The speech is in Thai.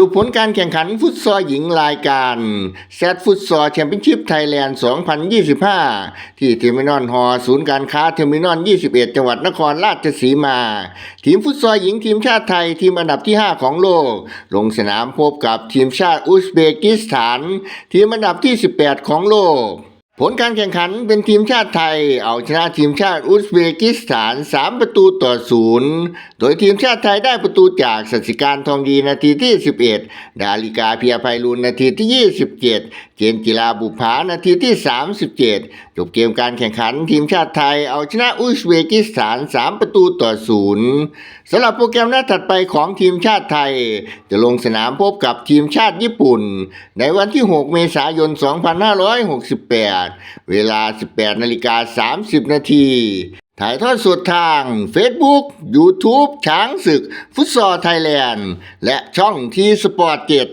รุปผลการแข่งขันฟุตซอลหญิงรายการแซดฟุตซอลแชมเปี้ยนชิพไทยแลนด์ 2025 ที่เทอร์มินอลฮอร์ศูนย์การค้าเทอร์มินอล 21 จังหวัดนครราชสีมา ทีมฟุตซอลหญิงทีมชาติไทยทีมอันดับที่ 5 ของโลก ลงสนามพบกับทีมชาติอุซเบกิสถาน ทีมอันดับที่ 18 ของโลก ผลการแข่งขันเป็นทีมชาติไทย เอาชนะทีมชาติอุซเบกิสถาน 3 ประตูต่อศูนย์โดยทีมชาติไทยได้ประตูจากสัสิการทองดีนาทีที่ 11 ดาลิกาเพียไพรุนนาทีที่ 27 เจนจิลาบุภานาทีที่ 37 จบเกมการแข่งขันทีมชาติไทยเอาชนะอุซเบกิสถาน 3 ประตูต่อศูนย์สำหรับโปรแกรมนัดถัดไปของทีมชาติไทย จะลงสนามพบกับทีมชาติญี่ปุ่น ในวันที่ 6 เมษายน 2568 เวลา 18นาฬิกา30 นาทีถ่ายทอดสดทาง Facebook YouTube ช้างศึก ฟุตซอลไทยแลนด์ และช่องทีสปอร์ตเจ็ด